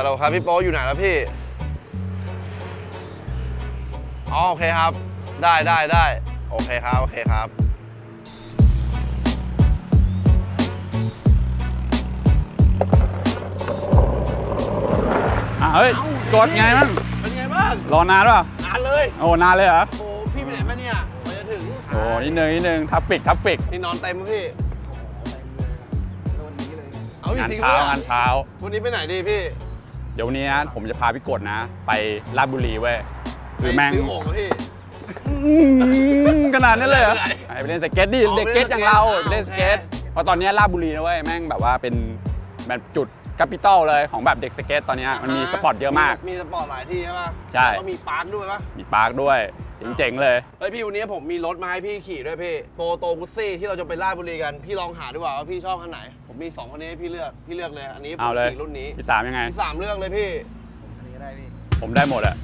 ฮัลโหลครับพี่โป๊อยู่ไหนแล้วพี่ อ๋อโอเคครับ ได้ได้ได้โอเคครับ โอเคครับ อะเฮ้ยกดไงมั่งเป็นไงบ้างรอนานป่ะนานเลยโอ้นานเลยเหรอ โอ้พี่ไปไหนมาเนี่ยกว่าจะถึงโอ้นิดนึงนิดนึงทับปิกทับปิกนี่นอนเต็มไหมพี่เอาอยู่งานจริงเช้าปะงานเช้าวันนี้ไปไหนดีพี่เดี๋ยววันนี้นะผมจะพาพี่กดนะ ไปลาดบุรีเว้ยคือแม่งไปซื้อโอ่งเหรอพี่ อืมขนาดนั้นเลยเหรอไปไหนไปเล่นสเก็ตดิอ๋อเด็กเก็ตอย่างเราไปเล่เล่นนสสเก็เก็ตตเพราะตอนนี้ลาดบุรีนะเว้ยแม่งแบบว่าเป็นแบบจุดแคปิตอลเลยของแบบเด็กสเก็ตตอนนี้มันมีสปอร์ตเยอะมาก มีสปอร์ตหลายที่ใช่ป่ะใช่ แล้วก็มีปาร์คด้วยป่ะ มีปาร์คด้วยเจ๋งๆเลย เฮ้ยพี่วันนี้ผมมีรถมาให้พี่ขี่ด้วยพี่โปโตกุซี่ที่เราจะไปราชบุรีกัน พี่ลองหาดีกว่าว่าพี่ชอบคันไหนผ มมีสองคันนี้ให้พี่เลือกพี่เลือกเลยอันนี้ผมเอาเลย ขี่รุ่นนี้พี่สามยังไง พี่สามเลือกเลยพี่ผมได้หมดอะ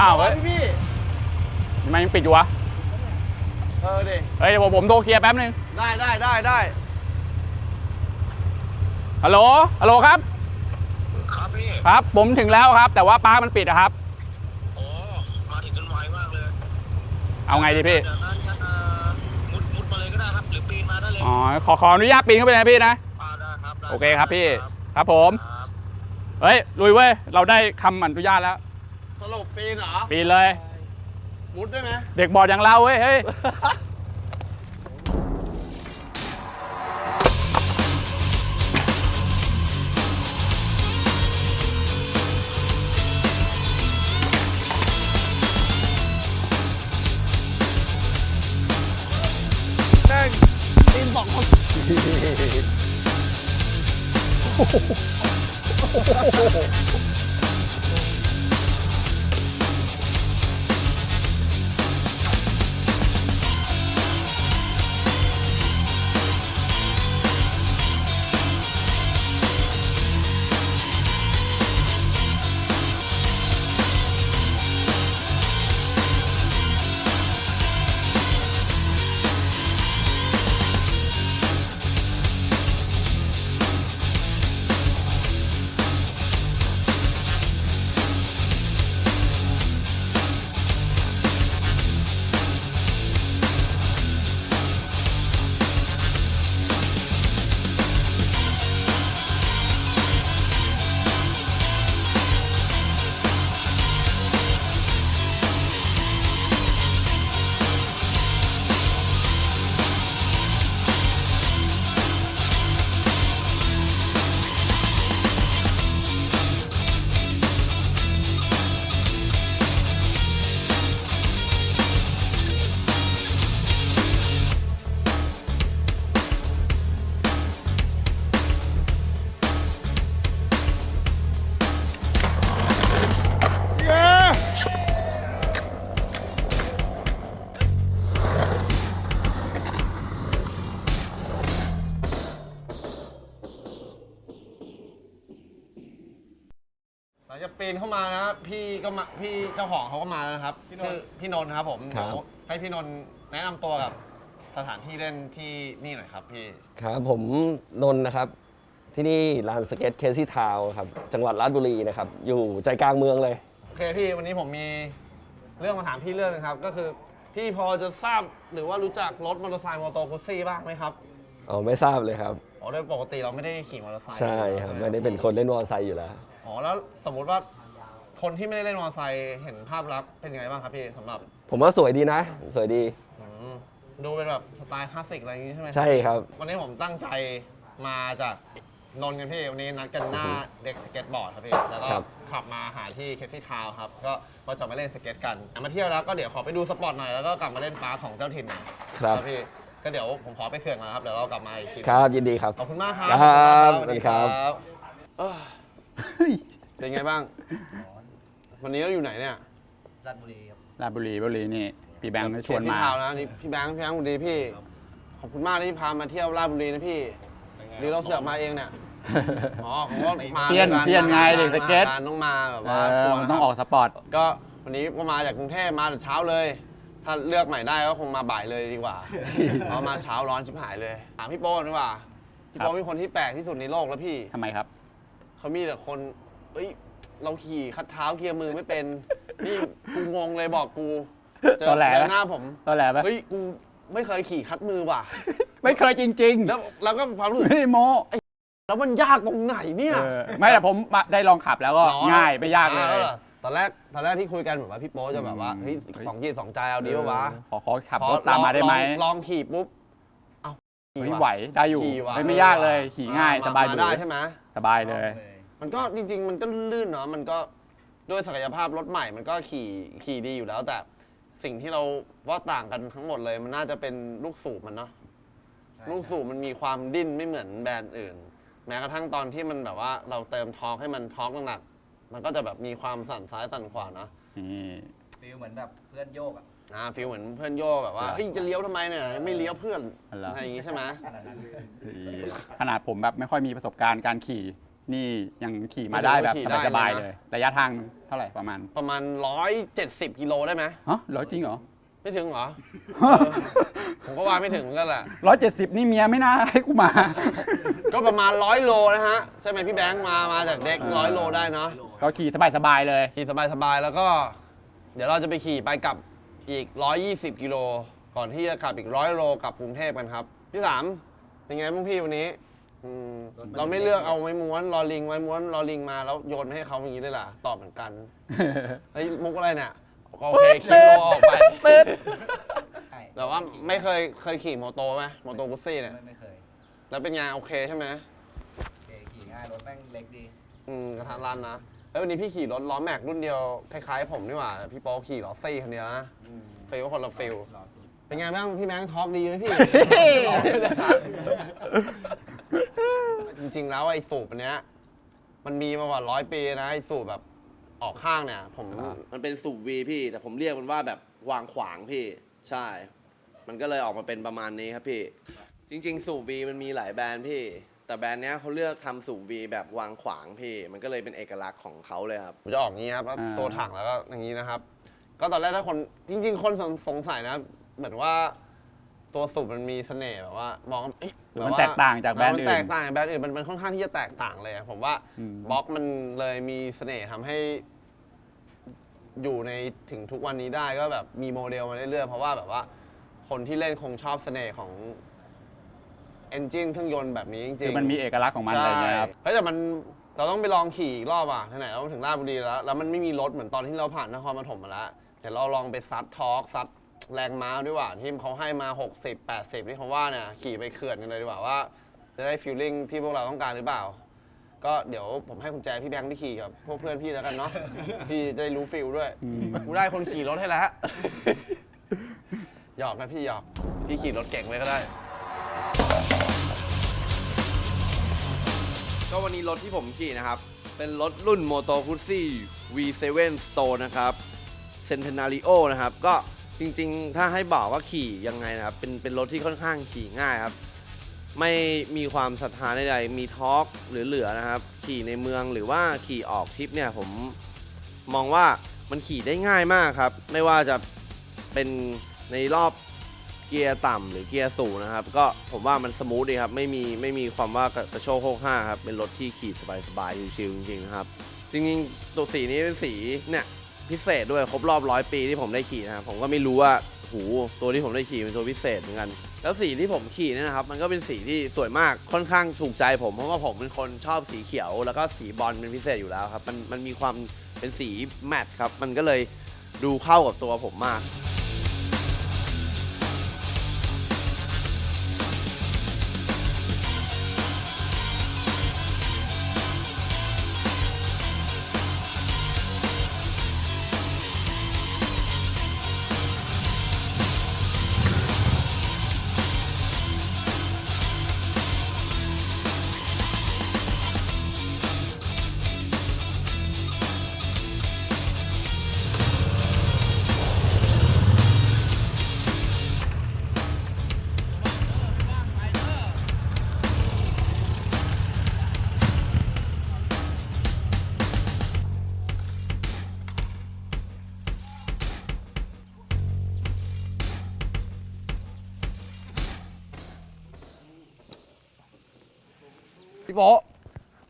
อ้าวไงเฮ้ย พี่ทำไมยังปิดอยู่วะ เออดิเฮ้ยเดี๋ยวผมผมโทรเคลียร์แป๊บนึง ได้ได้ได้ได้ฮัลโหล ฮัลโหลครับ ครับพี่ ครับ ผมถึงแล้วครับ แต่ว่าปาร์คมันปิดอะครับ โอ้ มาถึงกันไวมากเลยเอาไงดีพี่ เดี๋ยวนั้นงั้นเอ่อมุดมุดมาเลยก็ได้ครับ หรือปีนมาได้เลยอ๋อ ขอขออนุญาตปีนเข้าไปเลยนะพี่นะอ่าได้ครับได้โอเคครับพี่ครับครับผม ครับ เฮ้ย ลุยเว้ย เราได้คำอนุญาตแล้ว สรุปปีนเหรอปีนเลย มุดได้ไหมเด็กบอดอย่างเราเว้ยเฮ้ย จะปีนเข้ามานะพี่ก็มาพี่เจ้าของเขาก็มาแล้วนะครับชื่อพี่นนท์ครับผมครับ เดี๋ยวให้พี่นนท์แนะนำตัวกับสถานที่เล่นที่นี่หน่อยครับพี่ครับผมนนท์นะครับ ที่นี่ลานสเก็ตเคซี่ทาวครับ จังหวัดราชบุรีนะครับ อยู่ใจกลางเมืองเลย โอเคพี่วันนี้ผมมีเรื่องมาถามพี่เรื่องนึงครับ ก็คือพี่พอจะทราบหรือว่ารู้จักรถมอเตอร์ไซค์มอเตอร์คุซี่บ้างไหมครับอ๋อ ไม่ทราบเลยครับ อ๋อโดยปกติเราไม่ได้ขี่มอเตอร์ไซค์ใช่ครับ ไม่ได้เป็นคนเล่นมอเตอร์ไซค์อยู่แล้ว อ๋อแล้วสมมุติว่าคนที่ไม่ได้เล่นมอเตอร์ไซค์เห็นภาพลักษณ์เป็นไงบ้างครับพี่สำหรับผมว่าสวยดีนะ สวยดี อืมดูเป็นแบบสไตล์คลาสสิกอะไรอย่างงี้ใช่ไหม ใช่ครับ วันนี้ผมตั้งใจมาจากนนท์กันพี่ วันนี้นัดกันหน้าเด็กสเก็ตบอร์ดครับพี่ แล้วก็ครับ ขับมาหาที่เคสซี่ทาวน์ครับ ก็ก็จะมาเล่นสเก็ตกันมาเที่ยวแล้วก็เดี๋ยวขอไปดูสปอร์ตหน่อย แล้วก็กลับมาเล่นปาร์คของเจ้าถิ่นหน่อยครับ พี่ ก็เดี๋ยวผมขอไปเขื่อนมาครับ เดี๋ยวเรากลับมาอีกทีครับ ยินดีครับ ขอบคุณมากครับครับขอณมากสวัสดีครับ เอ้ย เป็นไงบ้าง วันนี้เราอยู่ไหนเนี่ยราชบุรีบุรีนี่พี่แบงค์ชวนเคสซี่มาทาวน์นะนี่พี่แบงค์พี่แบงค์สวัสดีพี่ ขอบคุณมากที่พามาเที่ยวราชบุรีนะพี่หรือเราเสือกมาเองเนี่ย อ๋อเขาก็มาเซียนด้วยกัเซียนไงมาเด็กสเก็ตมาต้องมาแบบเอว่าอทัวร์มันนะต้องคอรัอบกสปอร์ต ก็วันนี้ก็มาจากกรุงเทพมาแต่เช้าเลย ถ้าเลือกใหม่ได้ก็คงมาบ่ายเลยดีกว่าเพราะมาเช้าร้อนชิบหายเลย ถามพี่โป้ดีกว่าพี่โป้ครับเป็นคนที่แปลกที่สุดในโลกแล้วพี่ทำไมครับ เขามีแต่คนเอ้ย เราขี่คัดเท้าเกียร์มือไม่เป็น นี่กูงงเลยบอกกู เจอตอนแหล เจอหน้าผม ตอนแหลปะเฮ้ย กูไม่เคยขี่คัดมือว่ะ ไม่เคยจริงแล้วแล้วก็ความรู้ๆสึกไม่ได้โม้แล้วมันยากตรงไหนเนี่ย เออไม่แต่ผมมาได้ลองขับแล้วก็หรอง่ายไม่ยากเลย ออตอนแรกตอนแรกที่คุยกันแบบว่าพี่โป๊จะแบบว่าเฮ้ยสองยีสองใจเอาดีปะวะขอขอขับพอรถตามมาได้ไหมลองลองขี่ปุ๊บ เอ้าขี่ไม่ว่ะไหวได้อยู่ขี่ว่ะไม่ไม่ยากเลยขี่ง่ายมสบายมดูได้ใช่ไหมสบายเลย มันก็จริง ๆ มันก็ลื่นเนาะมันก็ด้วยศักยภาพรถใหม่มันก็ขี่ขี่ดีอยู่แล้วแต่สิ่งที่เราว่าต่างกันทั้งหมดเลย มันน่าจะเป็นลูกสูบมันเนาะลูกสูบมันมีความดิ้นไม่เหมือนแบรนด์อื่น แม้กระทั่งตอนที่มันแบบว่าเราเติมทอร์กให้มันทอร์กหนักๆมันก็จะแบบมีความสั่นซ้ายสั่นขวาเนาะนี่ฟีลเหมือนแบบเพื่อนโยกอะอ่าฟีลเหมือนเพื่อนโยกแบบว่าเฮ้ยจะเลี้ยวทำไมเนี่ยไม่เลี้ยวเพื่อนอะไรอะไรอย่างงี้ใช่ไหมขนาดผมแบบไม่ค่อยมีประสบการณ์การขี่ นี่ยังขี่มาได้แบบสบายๆเลย ระยะทางเท่าไหร่ประมาณประมาณ 170กิโลได้ไหมฮะร้อยจริงเหรอ ไม่ถึงเหรอ เออ ผมก็ว่าไม่ถึงเหมือนกันแหละ ร้อยเจ็ดสิบนี่เมียไม่น่าให้กูมา ก็ประมาณร้อยโลนะฮะ ใช่ไหมพี่แบงค์มามาจากเด็กร้อยโลได้เนาะก็ขี่สบายๆเลย ขี่สบายๆ แล้วก็ เดี๋ยวเราจะไปขี่ไปกลับอีก 120 กิโล ก่อนที่จะขับอีกร้อยโลกลับกรุงเทพกันครับ พี่สามเป็นไงบ้างพี่วันนี้ อืมเราไม่เลือกเอาไม้ม้วนรอลิงไว้ม้วนรอลิงมาแล้วโยนให้เขาอย่างนี้เลยล่ะตอบเหมือนกันไอ้ยมุกอะไรเนี่ยโอเคคิโลออกไปใช่แต่ว่าไม่เคยเคยขี่โมโตไหมโมโตกุซี่เนี่ยไม่ไม่เคยแล้วเป็นไงโอเคใช่ไหมโอเคขี่ง่ายรถแม่งเล็กดีอืมกระทันรันนะแล้ววันนี้พี่ขี่รถล้อแม็กรุ่นเดียวคล้ายๆผมนี่หว่าแต่พี่โป๊ขี่ล้อซี่คนเดียวนะฟิลก็คนละฟิลหล่อสุดเป็นไงบ้างพี่แบงค์ทอล์กดีไหมพี่ จริง ๆ แล้วไอ้สูบอันเนี้ยมันมีมากว่าร้อยปีนะไอ้สูบแบบออกข้างเนี่ย ผมครับมันเป็นสูบวีพี่ แต่ผมเรียกมันว่าแบบวางขวางพี่ ใช่ มันก็เลยออกมาเป็นประมาณนี้ครับพี่ จริง ๆ สูบวีมันมีหลายแบรนด์พี่ แต่แบรนด์เนี้ยเขาเลือกทำสูบวีแบบวางขวางพี่ มันก็เลยเป็นเอกลักษณ์ของเขาเลยครับจะออกงี้ครับแล้วอ่า ตัวถังแล้วก็อย่างนี้นะครับ ก็ตอนแรกถ้าคนจริง ๆ คนสงสงสัยนะเหมือนว่า ตัวสูบมันมีเสน่ห์แบบว่ามองเอ๊ะมันแตกต่างจากแบรนด์มัอื่นแตกต่างจากแบรนด์อื่นมันมันค่อนข้างที่จะแตกต่างเลยอะผมว่าอืม บล็อกมันเลยมีเสน่ห์ทำให้ อยู่ในถึงทุกวันนี้ได้ก็แบบมีโมเดลมาเรื่อยๆเพราะว่าแบบว่าคนที่เล่นคงชอบเสน่ห์ของเอนจินเครื่องยนต์แบบนี้จริงๆ คือมันมีเอกลักษณ์ของมันอะไรอย่างเงี้ยครับเฮ้ยแต่มันเราต้องไปลองขี่อีกรอบอะไหนๆเราถึงราชบุรีแล้ว แล้วมันไม่มีรถเหมือนตอนที่เราผ่านนครปฐมมาแล้วเดี๋ยวเราลองไปซัดทอร์กซัด แรงม้าด้วยว่าที่เขาให้มา 60 80 ที่เขาว่าเนี่ยขี่ไปเขื่อนกันเลยดีกว่าว่า จะได้ฟีลลิ่งที่พวกเราต้องการหรือเปล่า ก็เดี๋ยวผมให้คุณแจพี่แบงค์ที่ขี่กับพวกเพื่อนพี่แล้วกันเนาะ พี่จะได้รู้ฟิลด้วยอืมกูได้คนขี่รถให้แล้ว หยอกนะพี่หยอก พี่ขี่รถเก่งไว้ก็ได้ ก็วันนี้รถที่ผมขี่นะครับ เป็นรถรุ่น Moto Guzzi V7 Store นะครับ Centenario นะครับ ก็ จริงๆ ถ้าให้บอกว่าขี่ยังไงนะครับ เป็นเป็นรถที่ค่อนข้างขี่ง่ายครับ ไม่มีความศรัทธาใดๆมีทอล์กหรือเหลือนะครับ ขี่ในเมืองหรือว่าขี่ออกทริปเนี่ยผมมองว่ามันขี่ได้ง่ายมากครับ ไม่ว่าจะเป็นในรอบเกียร์ต่ำหรือเกียร์สูงนะครับ ก็ผมว่ามันสมูทดีครับ ไม่มีไม่มีความว่ากระโชกโคกห้าครับ เป็นรถที่ขี่สบายๆชิวๆจริงๆนะครับ จริงๆตัวสีนี้เป็นสีเนี่ย พิเศษด้วยครบรอบร้อยปีที่ผมได้ขี่นะครับผมก็ไม่รู้ว่าหูตัวที่ผมได้ขี่เป็นตัวพิเศษเหมือนกัน แล้วสีที่ผมขี่เนี่ยนะครับ มันก็เป็นสีที่สวยมากค่อนข้างถูกใจผมเพราะว่าผมเป็นคนชอบสีเขียว แล้วก็สีบอลเป็นพิเศษอยู่แล้วครับมันมันมีความเป็นสีแมตต์ครับมันก็เลยดูเข้ากับตัวผมมาก พี่โป๊ะ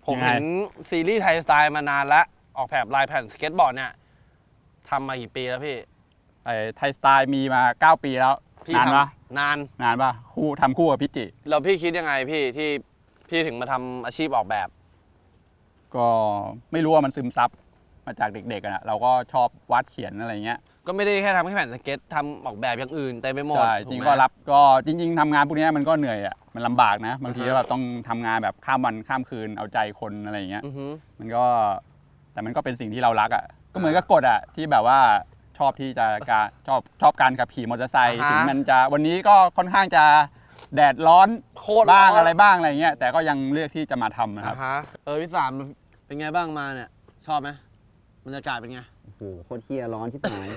ผมยังไง เห็นซีรีส์ไทยสไตล์มานานแล้ว ออกแบบลายแผ่นสเก็ตบอร์ดเนี่ยทำมากี่ปีแล้วพี่ ไอ้ไทยสไตล์มีมา 9 ปีแล้ว พี่นานทปะำนาน นานปะคู่ทำคู่กับพี่จิ แล้วพี่คิดยังไงพี่ที่พี่ถึงมาทำอาชีพออกแบบ ก็ไม่รู้ว่ามันซึมซับมาจากเด็กๆอะเราก็ชอบวาดเขียนอะไรเงี้ยก็ไม่ได้แค่ทำแค่แผ่นสเก็ตทำออกแบบอย่างอื่นเต็มไปหมดใช่ถูจริงไหมก็รับก็จริง ๆทำงานพวกเนี้ยมันก็เหนื่อยอะ มันลำบากนะ บางทีอ่าฮะก็แบบต้องทำงานแบบข้ามวันข้ามคืนเอาใจคนอะไรอย่างเงี้ย อือฮึมันก็แต่มันก็เป็นสิ่งที่เรารักอะก็เหมือนกับกฎอะที่แบบว่าชอบที่จะการชอบชอบการขับขี่มอเตอร์ไซค์ถึงมันจะวันนี้ก็ค่อนข้างจะแดดร้อนโคตรบ้างนอะไรบ้างอะไรเงี้ยแต่ก็ยังเลือกที่จะมาทำนะครับอ่าฮะเออพี่สามเป็นไงบ้างมาเนี่ย ชอบไหมบรรยากาศเป็นไงโอ้โหโคตรเฮียร้อนชิบหาย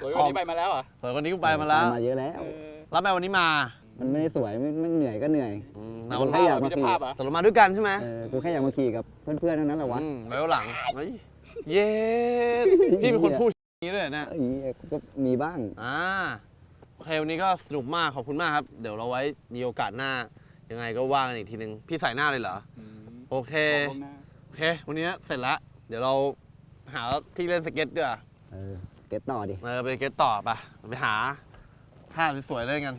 สวยวันนี้ไปมาแล้วอะเปิดคนนี้กูไปมาแล้วมาเยอะแล้วรับไปวันนี้มา มันไม่ได้สวยไม่ไม่เหนื่อยก็เหนื่อย อืมกูแค่อยากมาขี่ตกลงมาด้วยกันใช่ไหมเออกูแค่อยากมาขี่กับเพื่อนๆเท่านั้นแหละวะอืมไว้วันหลังเฮ้ยเย้พี่เป็นคนพูดอย่างนี้ด้วยเหรอเนี่ย เอ้ยกูก็มีบ้าง อ่าโอเควันนี้ก็สนุกมากขอบคุณมากครับ เดี๋ยวเราไว้มีโอกาสหน้า ยังไงก็ว่ากันอีกทีนึง พี่ใส่หน้าเลยเหรอ โอเคโอเค วันนี้เสร็จแล้วเดี๋ยวเราหาที่เล่นสเก็ตดีกว่าเออเก็ตต่อดิ เออไปสเก็ตต่อปะไปหาท่าสวยๆเล่นกัน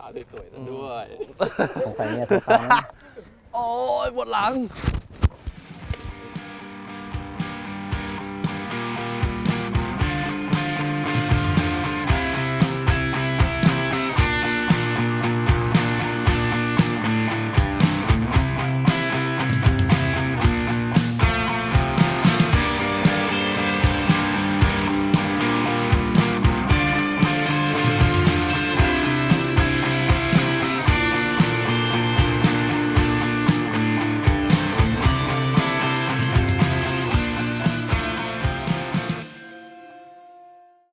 ขาสวยๆด้วยของใครเนี่ยตัวตายนะโอ้ยปวดหลัง